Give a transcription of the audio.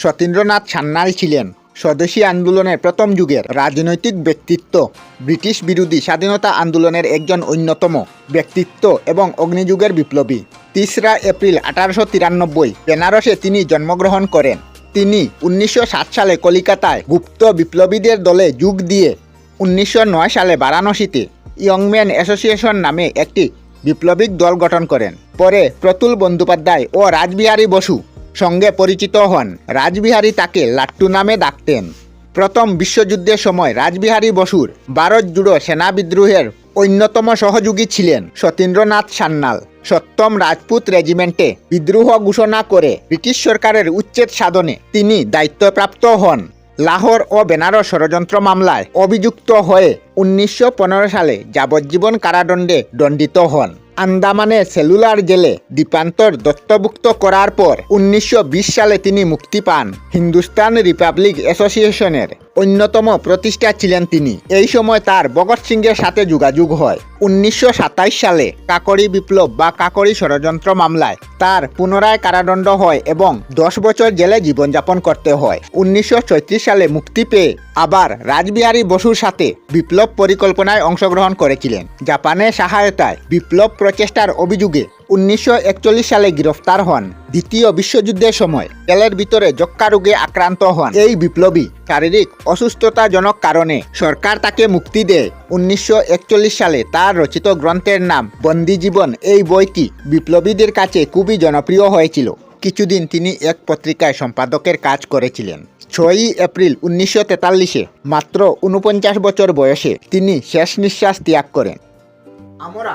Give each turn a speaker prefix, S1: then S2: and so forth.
S1: সতীন্দ্রনাথ সান্যাল ছিলেন স্বদেশী আন্দোলনের প্রথম যুগের রাজনৈতিক ব্যক্তিত্ব। ব্রিটিশ বিরোধী স্বাধীনতা আন্দোলনের একজন অন্যতম ব্যক্তিত্ব এবং অগ্নিযুগের বিপ্লবী। তিসরা এপ্রিল আঠারোশো তিরানব্বই, বেনারসে তিনি জন্মগ্রহণ করেন। তিনি উনিশশো সাত সালে কলিকাতায় গুপ্ত বিপ্লবীদের দলে যোগ দিয়ে উনিশশো নয় সালে বারাণসীতে ইয়ংম্যান অ্যাসোসিয়েশন নামে একটি বিপ্লবিক দল গঠন করেন। পরে প্রতুল বন্দ্যোপাধ্যায় ও রাজবিহারী বসু সঙ্গে পরিচিত হন। রাজবিহারী তাকে লাট্টু নামে ডাকতেন। প্রথম বিশ্বযুদ্ধের সময় রাজবিহারী বসুর ভারত জুড়ো সেনা বিদ্রোহের অন্যতম সহযোগী ছিলেন সতীন্দ্রনাথ সান্যাল। সপ্তম রাজপুত রেজিমেন্টে বিদ্রোহ ঘোষণা করে ব্রিটিশ সরকারের উচ্ছেদ সাধনে তিনি দায়িত্বপ্রাপ্ত হন। লাহোর ও বেনারস ষড়যন্ত্র মামলায় অভিযুক্ত হয়ে উনিশশো পনেরো সালে যাবজ্জীবন কারাদণ্ডে দণ্ডিত হন। আন্দামানে সেলুলার জেলে দ্বীপান্তর দত্তভুক্ত করার পর উনিশশো বিশ সালে তিনি মুক্তি পান। হিন্দুস্তান রিপাবলিক অ্যাসোসিয়েশনের অন্যতম প্রতিষ্ঠা ছিলেন তিনি। এই সময় তার ভগৎ সিংয়ের সাথে যোগাযোগ হয়। উনিশশো সালে কাকরি বিপ্লব বা কাকরি ষড়যন্ত্র মামলায় তার পুনরায় কারাদণ্ড হয় এবং দশ বছর জেলে জীবনযাপন করতে হয়। উনিশশো সালে মুক্তি পেয়ে আবার রাজবিহারী বসুর সাথে বিপ্লব পরিকল্পনায় অংশগ্রহণ করেছিলেন। জাপানের সহায়তায় বিপ্লব প্রচেষ্টার অভিযোগে উনিশশো একচল্লিশ সালে গ্রেফতার হন। দ্বিতীয় বিশ্বযুদ্ধের সময় তেলের ভিতরে যক্কা রোগে আক্রান্ত হন। এই বিপ্লবী শারীরিক অসুস্থতাজনক কারণে সরকার তাকে মুক্তি দেয়। উনিশশো একচল্লিশ সালে তার রচিত গ্রন্থের নাম বন্দি জীবন এই বইটি বিপ্লবীদের কাছে খুবই জনপ্রিয় হয়েছিল। কিছুদিন তিনি এক পত্রিকায় সম্পাদকের কাজ করেছিলেন। ছয়ই এপ্রিল উনিশশো তেতাল্লিশে, মাত্র উনপঞ্চাশ বছর বয়সে তিনি শেষ নিঃশ্বাস ত্যাগ করেন। আমরা